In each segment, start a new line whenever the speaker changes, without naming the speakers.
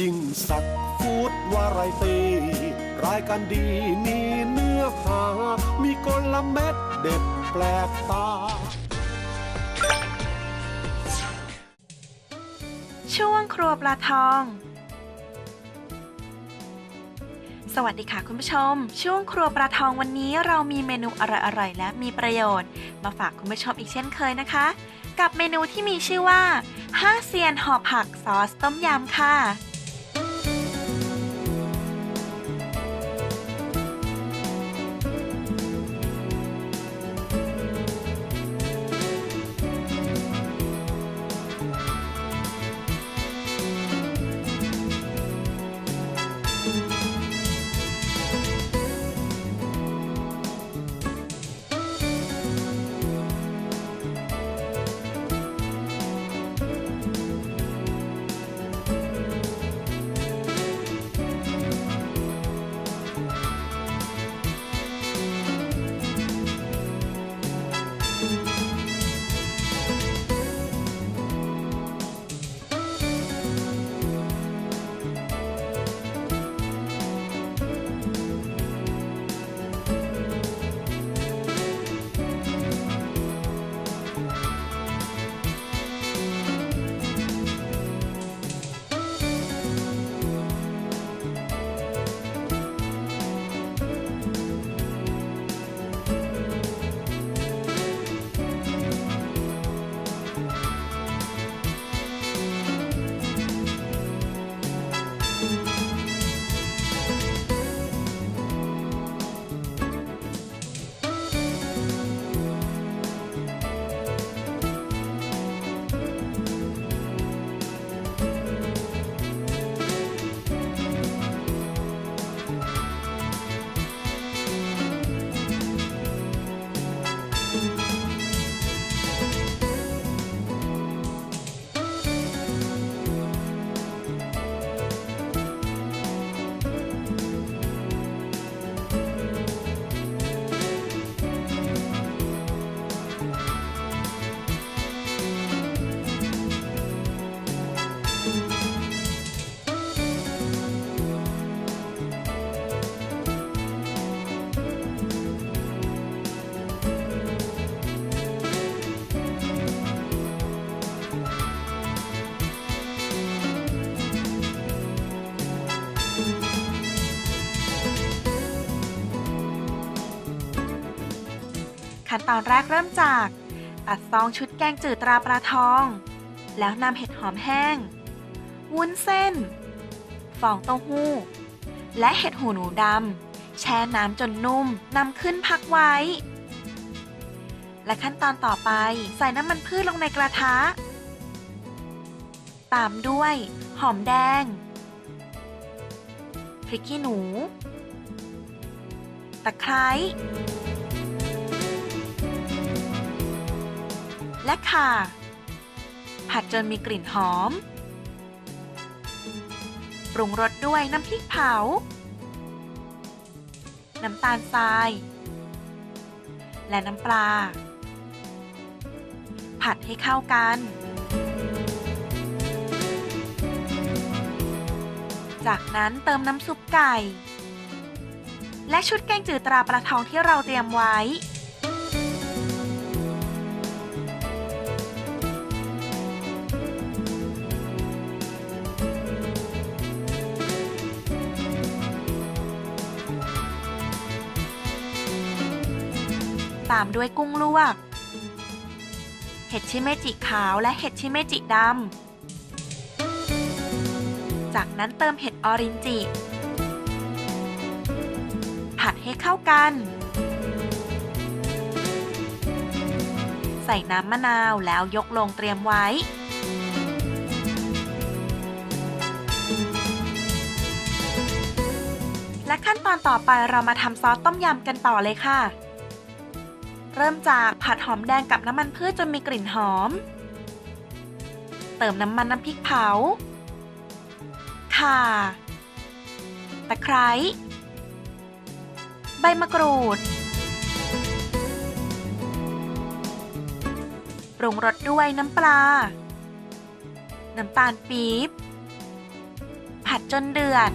ยิ่งสักฟูดวาไรตีรายการดีมีเนื้อหา มีกลเม็ดเด็ดแปลกตา
ช่วงครัวปลาทอง สวัสดีค่ะคุณผู้ชม ช่วงครัวปลาทองวันนี้เรามีเมนูอร่อยๆและมีประโยชน์ มาฝากคุณผู้ชมอีกเช่นเคยนะคะ กับเมนูที่มีชื่อว่าห้าเซียนห่อผักซอสต้มยำค่ะ ขั้นตอนแรกเริ่มจาก ตัดซองชุดแกงจืดตราปลาทอง แล้วนำเห็ดหอมแห้ง วุ้นเส้น ฟองเต้าหู้ และเห็ดหูหนูดำแช่น้ำจนนุ่มนำขึ้นพักไว้ และขั้นตอนต่อไปใส่น้ำมันพืชลงในกระทะ ตามด้วย หอมแดง พริกขี้หนู ตะไคร้ และข่า ผัดจนมีกลิ่นหอม ปรุงรสด้วยน้ำพริกเผา น้ำตาลทราย และน้ำปลา ผัดให้เข้ากัน จากนั้นเติมน้ำซุปไก่ และชุดแกงจืดตราปลาทองที่เราเตรียมไว้ามด้วยกุ้งลวก เห็ดชิเมจิขาวและเห็ดชิเมจิดำ จากนั้นเติมเห็ดออรินจิ ผัดให้เข้ากัน ใส่น้ำมะนาวแล้วยกลงเตรียมไว้และขั้นตอนต่อไปเรามาทำซอสต้มยำกันต่อเลยค่ะ ริ่มจากผัดหอมแดงกับน้ำมันพืชจนมีกลิ่นหอม เติมน้ำมันน้ำพริกเผา ข่า ตะไคร้ ใบมะกรูด ปรุงรสด้วยน้ำปลา น้ำตาลปี๊บ ผัดจนเดือด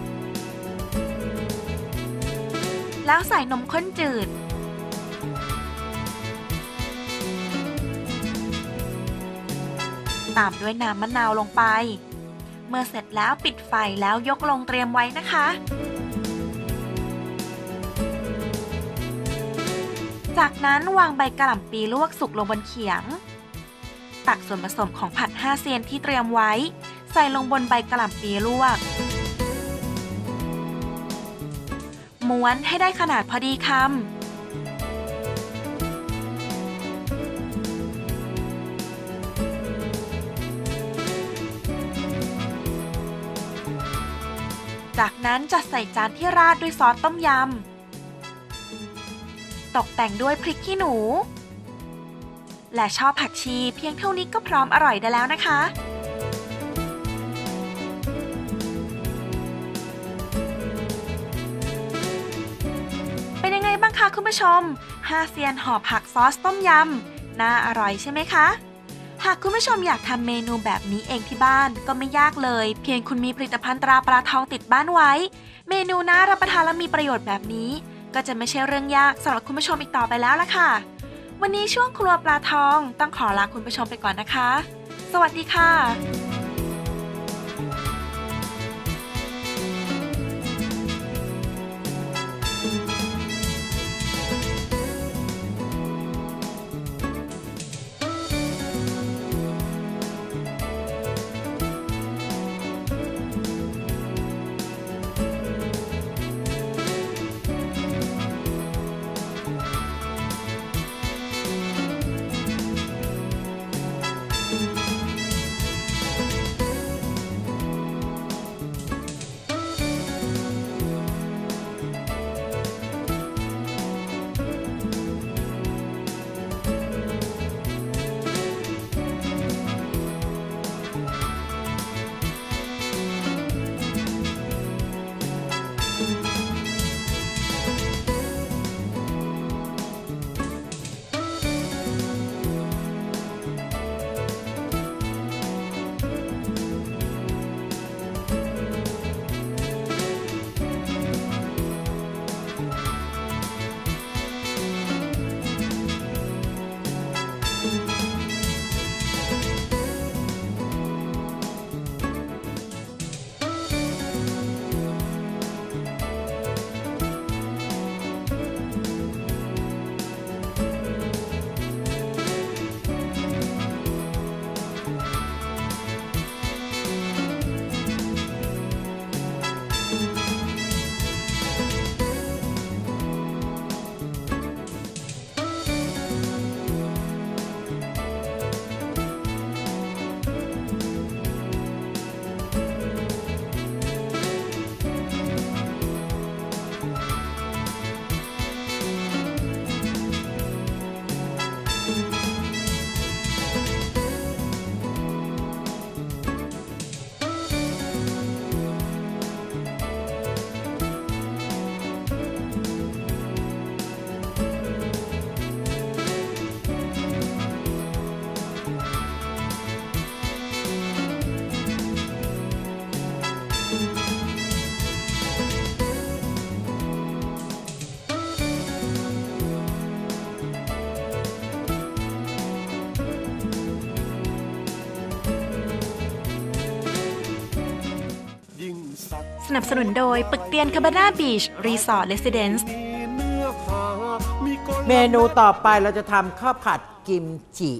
แล้วใส่นมข้นจืด ตามด้วยน้ำมะนาวลงไป เมื่อเสร็จแล้วปิดไฟแล้วยกลงเตรียมไว้นะคะ จากนั้นวางใบกระหล่ำปีลวกสุกลงบนเขียง ตักส่วนผสมของผัดห้าเซียนที่เตรียมไว้ ใส่ลงบนใบกระหล่ำปีลวก ม้วนให้ได้ขนาดพอดีคำ จากนั้นจะใส่จานที่ราดด้วยซอสต้มยำ ตกแต่งด้วยพริกขี้หนู และชอบผักชีเพียงเท่านี้ก็พร้อมอร่อยได้แล้วนะคะ เป็นยังไงบ้างคะคุณผู้ชมห้าเซียนห่อผักซอสต้มยำ น่าอร่อยใช่ไหมคะ หากคุณผู้ชมอยากทำเมนูแบบนี้เองที่บ้านก็ไม่ยากเลย เพียงคุณมีผลิตภัณฑ์ตราปลาทองติดบ้านไว้ เมนูน่ารับประทานและมีประโยชน์แบบนี้ ก็จะไม่ใช่เรื่องยากสำหรับคุณผู้ชมอีกต่อไปแล้วล่ะค่ะ วันนี้ช่วงครัวปลาทองต้องขอลาคุณผู้ชมไปก่อนนะคะ สวัสดีค่ะ นับสนุนโดยปึกเตียนคาบาน่าบีชรีสอร์ทเลสซิเดนซ์
เม
นูต่อไปเราจะทำข้าวผัดกิมจิ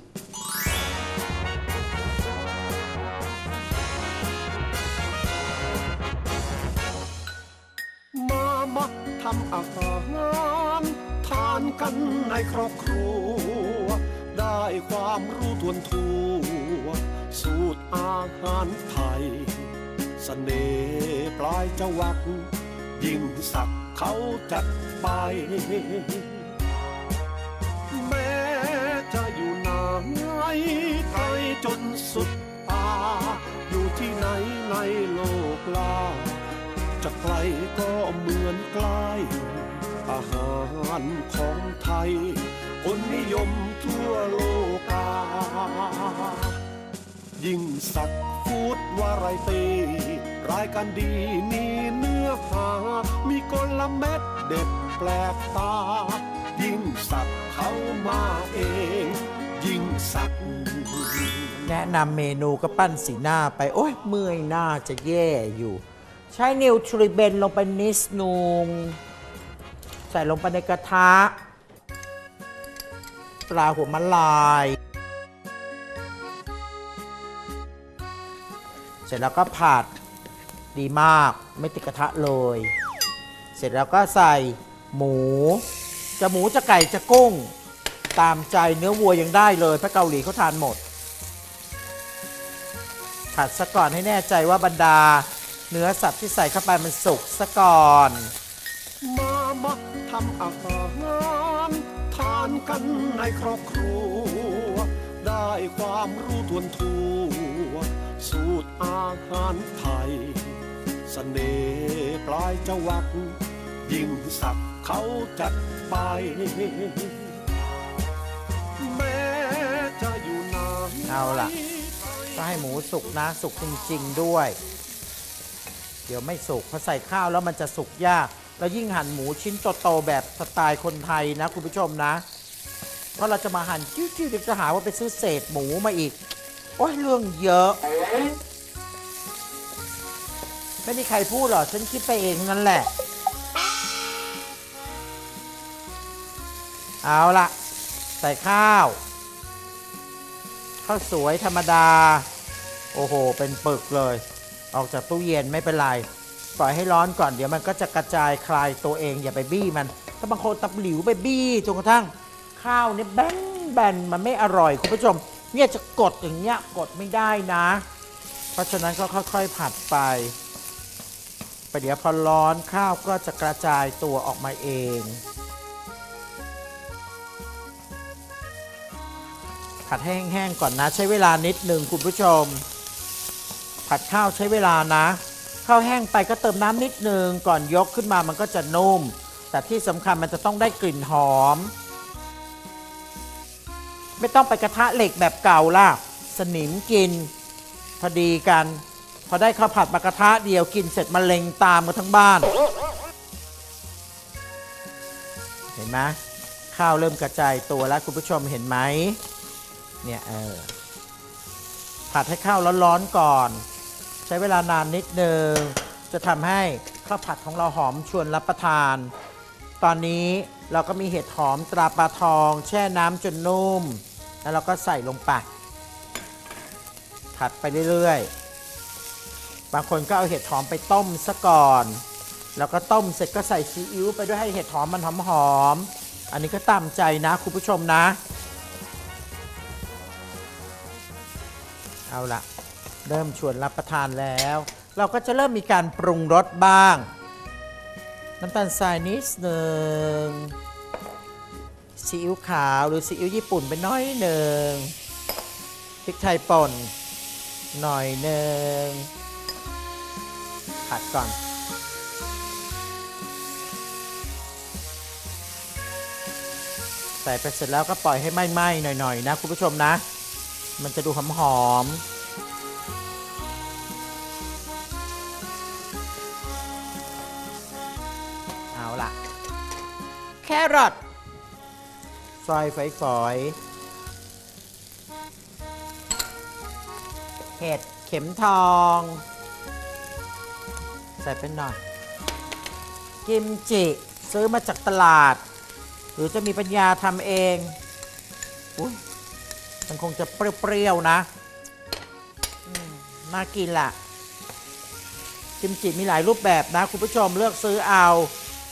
มามาทำอาหารทานกันในครอบครัว ได้ความรู้ทวนทั่วสูตรอาหารไทย สน่ห์ปลายจวัก ยิ่งสักเขาจัดไป แม้จะอยู่ไหนไกลจนสุดตา อยู่ที่ไหนในโลกลา จะไกลก็เหมือนใกล้อาหารของไทย คนนิยมทั่วโลกา ยิ่งสักฟูดวาไรตีรายการดีมีเนื้อหา มีกลเม็ดเด็ดแปลกตา ยิ่งสักเขามาเอง ยิ่งสัก
แนะนำเมนูก็ปั้นสีหน้าไป โอ้ยเมื่อยหน้าจะแย่อยู่ ใช้นิวทริเบนลงไปนิดนึงใส่ลงไปในกระทะปลาหัวมะลาย เสร็จแล้วก็ผัดดีมากไม่ติดกระทะเลย เสร็จแล้วก็ใส่หมู จะหมูจะไก่จะกุ้ง ตามใจเนื้อวัวยังได้เลยพราะเกาหลีเขาทานหมด ผัดซะก่อนให้แน่ใจว่าบรรดา เนื้อสัตว์ที่ใส่เข้าไปมันสุกซะก่อน
มามาทำอาหารทานกันในครอบครัว ได้ความรู้ทวนทัว สูตรอาหารไทยสเสน่ห์ปลายจวัก ยิ่งสักเขาจัดไป แม้จะอยู่นาน
เอาล่ะก็ให้หมูสุกนะสุกจริง ๆ ด้วย เดี๋ยวไม่สุกพอใส่ข้าวแล้วมันจะสุกยาก แล้วยิ่งหั่นหมูชิ้นโตๆแบบสไตล์คนไทยนะคุณผู้ชมนะ เพราะเราจะมาหั่นจิ้วๆเดี๋ยวจะหาว่าไปซื้อเศษหมูมาอีก โอ้ยเรื่องเยอะ ไม่มีใครพูดหรอกฉันคิดไปเองนั่นแหละ เอาละใส่ข้าว ข้าวสวยธรรมดา โอ้โห เป็นปึกเลย ออกจากตู้เย็นไม่เป็นไร ปล่อยให้ร้อนก่อนเดี๋ยวมันก็จะกระจายคลายตัวเองอย่าไปบี้มัน ถ้าบางคนตับหลิวไปบี้จนกระทั่ง ข้าวเนี่ยแบนแบนมันไม่อร่อยคุณผู้ชม เนี่ยจะกดอย่างเงี้ยกดไม่ได้นะ เพราะฉะนั้นก็ค่อยๆผัดไปไปเดี๋ยวพอร้อนข้าวก็จะกระจายตัวออกมาเอง ผัดแห้งๆก่อนนะ ใช้เวลานิดหนึ่งคุณผู้ชม ผัดข้าวใช้เวลานะ ข้าวแห้งไปก็เติมน้ำนิดหนึ่งก่อนยกขึ้นมามันก็จะนุ่ม แต่ที่สำคัญมันจะต้องได้กลิ่นหอม ไม่ต้องไปกระทะเหล็กแบบเก่าล่ะ สนิมกิน พอดีกัน พอได้ข้าวผัดมากระทะเดียวกินเสร็จมะเร็งตามมาทั้งบ้าน เห็นไหมข้าวเริ่มกระจายตัวแล้วคุณผู้ชมเห็นไหมเนี่ยเออผัดให้ข้าวร้อนๆก่อน ใช้เวลานานนิดนึงจะทำให้ข้าวผัดของเราหอมชวนรับประทาน ตอนนี้เราก็มีเห็ดหอมตราปลาทอง แช่น้ำจนนุ่ม แล้วเราก็ใส่ลงไปผัดไปเรื่อยๆ บางคนก็เอาเห็ดหอมไปต้มซะก่อน แล้วก็ต้มเสร็จก็ใส่ซีอิ๊วไปด้วยให้เห็ดหอมมันหอมๆ อันนี้ก็ตามใจนะคุณผู้ชมนะ เอาละเริ่มชวนรับประทานแล้ว เราก็จะเริ่มมีการปรุงรสบ้าง น้ำตาลทรายนิดหนึ่ง ซีอิ๊วขาวหรือซีอิ๊วญี่ปุ่นไปน้อยหนึ่งพริกไทยป่นหน่อยหนึ่งผัดก่อนใส่ไปเสร็จแล้วก็ปล่อยให้ไหม้ๆหน่อยๆนะคุณผู้ชมนะ มันจะดูหอมๆเอาละแครอท ซอยฝอยๆเห็ดเข็มทอง ใส่เป็นหน่อย กิมจิ ซื้อมาจากตลาด หรือจะมีปัญญาทำเองอุ้ยมันคงจะเปรี้ยวๆนะมน่ากินล่ะกิมจิมีหลายรูปแบบนะ คุณผู้ชมเลือกซื้อเอา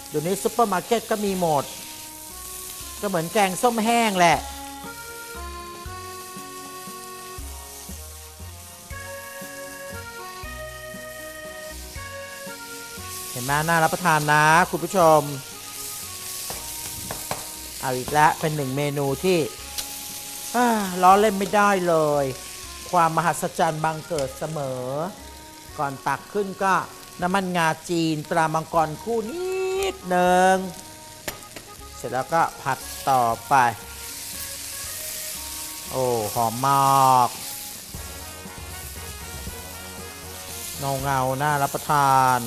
เดี๋ยวนี้ซุปเปอร์มาร์เก็ตก็มีหมด ก็เหมือนแกงส้มแห้งแหละ เห็นไหมน่ารับประทานนะคุณผู้ชม เอาอีกแล้วเป็นหนึ่งเมนูที่ล้อเล่นไม่ได้เลย ความมหัศจรรย์บังเกิดเสมอ ก่อนตักขึ้นก็น้ำมันงาจีนตรามังกรคู่นิดหนึ่ง เสร็จแล้วก็ผัดต่อไป โอ้ หอมมากเงาเงาน่ารับประทาน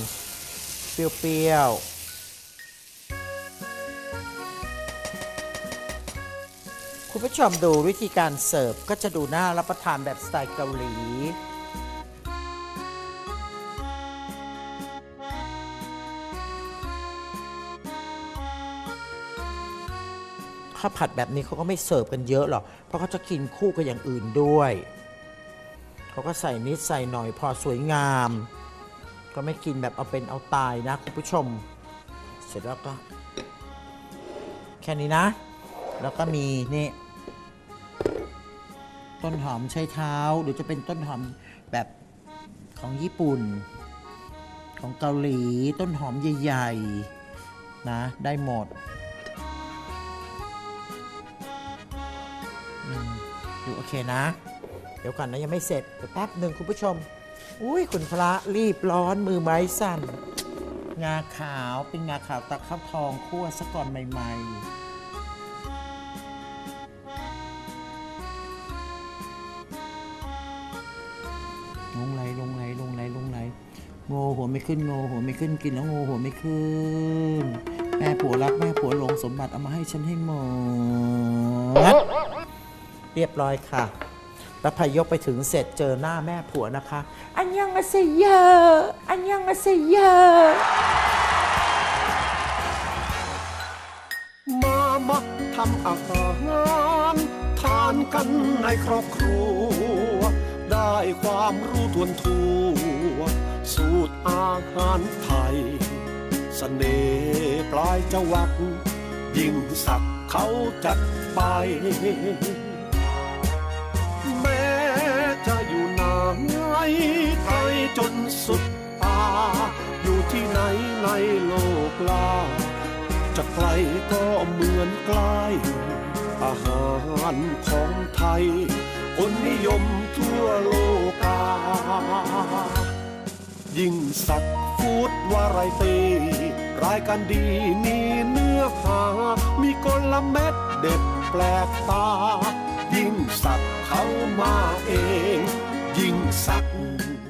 เปรี้ยวๆ คุณผู้ชมดูวิธีการเสิร์ฟก็จะดูน่ารับประทานแบบสไตล์เกาหลี ข้าวผัดแบบนี้เขาก็ไม่เสิร์ฟกันเยอะหรอก เพราะเขาจะกินคู่กับอย่างอื่นด้วย เขาก็ใส่นิดใส่หน่อยพอสวยงาม ก็ไม่กินแบบเอาเป็นเอาตายนะคุณผู้ชม เสร็จแล้วก็ แค่นี้นะ แล้วก็มีนี่ ต้นหอมใช้เท้าหรือจะเป็นต้นหอมแบบของญี่ปุ่น ของเกาหลี ต้นหอมใหญ่ ๆ นะ ได้หมด โอเคนะ เดี๋ยวก่อนนะยังไม่เสร็จเดี๋ยวแป๊บหนึ่งคุณผู้ชม อุ้ยคุณพระรีบร้อนมือไม้สั่น งาขาวเป็นงาขาวตะข้าทองคั่วซะก่อนใหม่ ๆลงไหลลงไหลลงไหลลงไหลโงหัวไม่ขึ้นโงหัวไม่ขึ้นกินแล้วโงหัวไม่ขึ้น แม่ผัวรักแม่ผัวหลงสมบัติเอามาให้ฉันให้หมด เรียบร้อยค่ะ แล้วพายกไปถึงเสร็จเจอหน้าแม่ผัวนะคะ อันยังมาเสียออันยังมาเสียอ
มามาทำอาหารทานกันในครอบครัว ได้ความรู้ทวนทัวสูตรอาหารไทยสเสน่ห์ปลายจวัก ยิ่งสักเขาจัดไป กลก็เหมือนกล้อาหารของไทย คนนิยมทั่วโลกา ยิ่งสักฟูดวาไรตีรายการดีมีเนื้อหา มีกลเม็ดเด็ดแปลกตา ยิ่งสักเขามาเอง ยิ่งสัก